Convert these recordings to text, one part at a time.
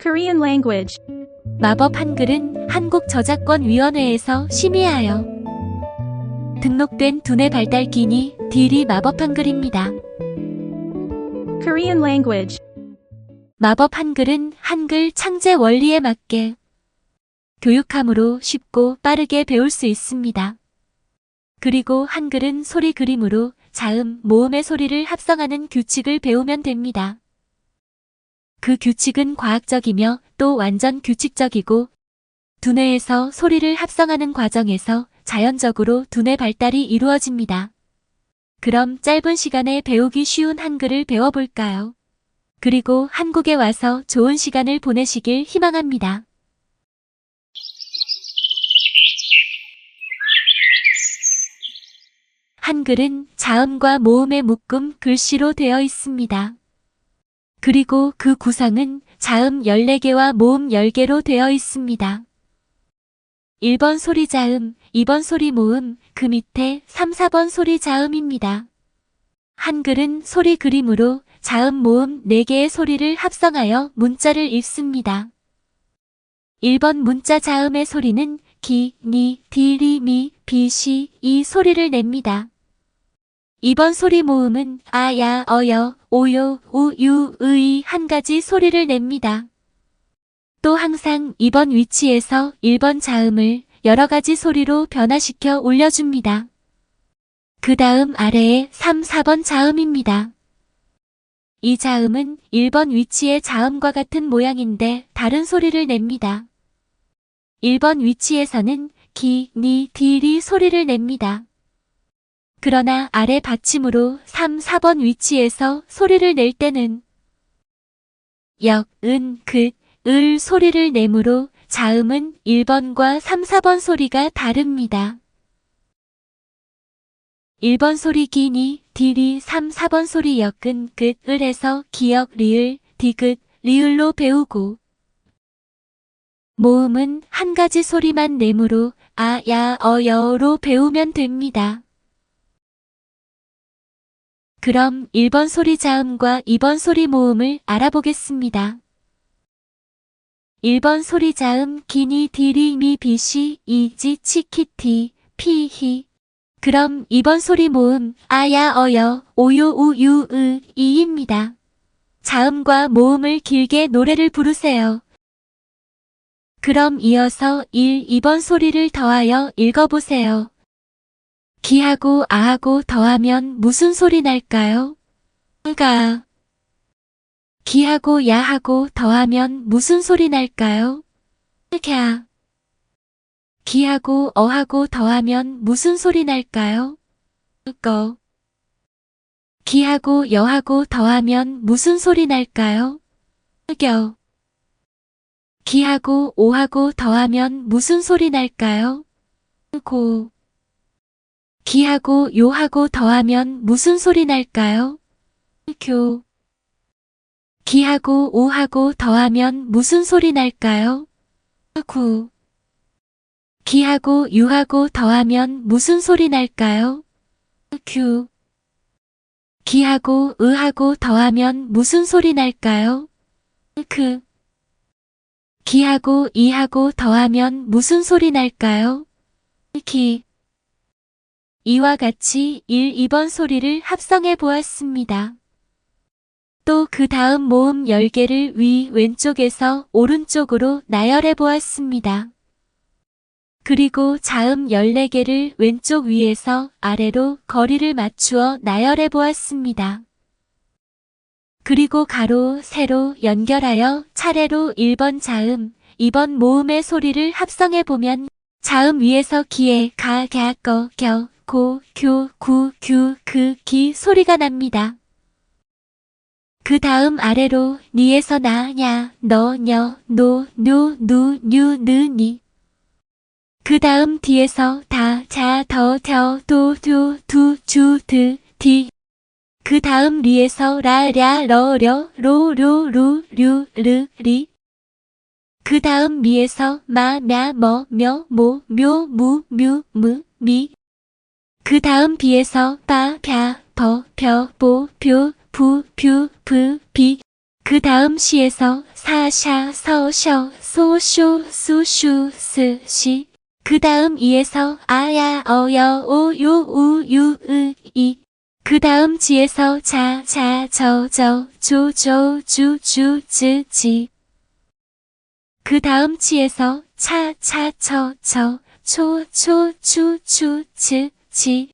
Korean language. 마법 한글은 한국저작권위원회에서 심의하여 등록된 두뇌 발달 기니 딜이 마법 한글입니다. Korean language. 마법 한글은 한글 창제 원리에 맞게 교육함으로 쉽고 빠르게 배울 수 있습니다. 그리고 한글은 소리 그림으로 자음, 모음의 소리를 합성하는 규칙을 배우면 됩니다. 그 규칙은 과학적이며 또 완전 규칙적이고 두뇌에서 소리를 합성하는 과정에서 자연적으로 두뇌 발달이 이루어집니다. 그럼 짧은 시간에 배우기 쉬운 한글을 배워볼까요? 그리고 한국에 와서 좋은 시간을 보내시길 희망합니다. 한글은 자음과 모음의 묶음 글씨로 되어 있습니다. 그리고 그 구성은 자음 14개와 모음 10개로 되어 있습니다. 1번 소리 자음, 2번 소리 모음, 그 밑에 3, 4번 소리 자음입니다. 한글은 소리 그림으로 자음 모음 4개의 소리를 합성하여 문자를 읽습니다. 1번 문자 자음의 소리는 기, 니, 디, 리, 미, 비, 시, 이 소리를 냅니다. 2번 소리 모음은 아, 야, 어여, 오요, 우, 유, 의 한 가지 소리를 냅니다. 또 항상 2번 위치에서 1번 자음을 여러 가지 소리로 변화시켜 올려줍니다. 그 다음 아래에 3, 4번 자음입니다. 이 자음은 1번 위치의 자음과 같은 모양인데 다른 소리를 냅니다. 1번 위치에서는 기, 니, 디, 리 소리를 냅니다. 그러나 아래 받침으로 3, 4번 위치에서 소리를 낼 때는 역, 은, 그, 을 소리를 내므로 자음은 1번과 3, 4번 소리가 다릅니다. 1번 소리 기니, 디리, 3, 4번 소리 역은 끝, 을 해서 기역, 리을, 디귿, 리을로 배우고 모음은 한 가지 소리만 내므로 아, 야, 어, 여로 배우면 됩니다. 그럼 1번 소리 자음과 2번 소리 모음을 알아보겠습니다. 1번 소리 자음 기니 디리 미 비시 이지 치키티 피히 그럼 2번 소리 모음 아야 어여 오요 우유 으 이입니다. 자음과 모음을 길게 노래를 부르세요. 그럼 이어서 1, 2번 소리를 더하여 읽어보세요. 기하고 아하고 더하면 무슨 소리 날까요? 가. 기하고 야하고 더하면 무슨 소리 날까요? 갸. 기하고 어하고 더하면 무슨 소리 날까요? 꺼. 기하고 여하고 더하면 무슨 소리 날까요? 겨. 기하고 오하고 더하면 무슨 소리 날까요? 고. 기하고 요하고 더하면 무슨 소리 날까요? 교. 기하고 오하고 더하면 무슨 소리 날까요? 구. 기하고 유하고 더하면 무슨 소리 날까요? 규. 기하고 의하고 더하면 무슨 소리 날까요? 그. 기하고 이하고 더하면 무슨 소리 날까요? 기. 이와 같이 1, 2번 소리를 합성해 보았습니다. 또 그 다음 모음 10개를 위 왼쪽에서 오른쪽으로 나열해 보았습니다. 그리고 자음 14개를 왼쪽 위에서 아래로 거리를 맞추어 나열해 보았습니다. 그리고 가로, 세로 연결하여 차례로 1번 자음, 2번 모음의 소리를 합성해 보면 자음 위에서 기에 가, 갸, 꺼, 겨, 고, 교, 구, 규, 그, 기 소리가 납니다. 그 다음 아래로 니에서 나, 냐, 너, 녀, 노, 뇨, 누, 뉴, 느, 니. 그 다음 뒤에서 다, 자, 더, 겨, 도, 두, 두, 주, 드, 디. 그 다음 리에서 라, 랴, 러, 려, 로, 료, 루, 류, 르, 리. 그 다음 미에서 마, 냐, 뭐, 며, 모, 묘, 무, 뮤, 무, 미. 그 다음 비에서 바, 벼, 버, 벼, 보, 표, 부, 뷰, 브, 비. 그 다음 시에서 사 샤, 서 셔, 소 쇼, 수 슈, 스 시. 그 다음 이에서 아 야, 어 여, 오 요, 우 유, 으, 이. 그 다음 지에서 자, 자, 저, 저, 조, 조, 주, 주, 즈, 지. 그 다음 치에서 차, 차, 처, 처, 초, 초, 추, 추, 츠, 지.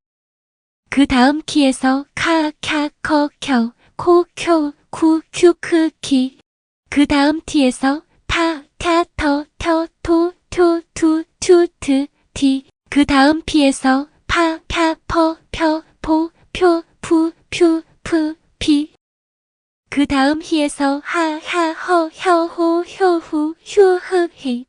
그 다음 키에서 카, 캬, 커, 켜, 코, 쿄, 쿠, 큐, 크, 키. 그 다음 티에서 타, 타, 터, 터, 토, 토, 투, 튜, 트, 티. 그 다음 피에서 파, 펴, 퍼, 펴, 포, 표, 푸, 퓨, 프, 피. 그 다음 히에서 하, 하, 허, 혀, 호, 효, 후, 휴, 흐, 히.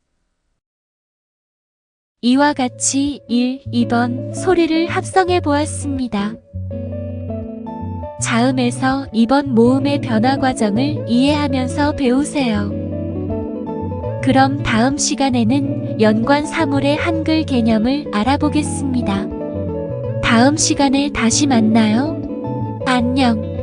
이와 같이 1, 2번 소리를 합성해 보았습니다. 자음에서 2번 모음의 변화 과정을 이해하면서 배우세요. 그럼 다음 시간에는 연관 사물의 한글 개념을 알아보겠습니다. 다음 시간에 다시 만나요. 안녕.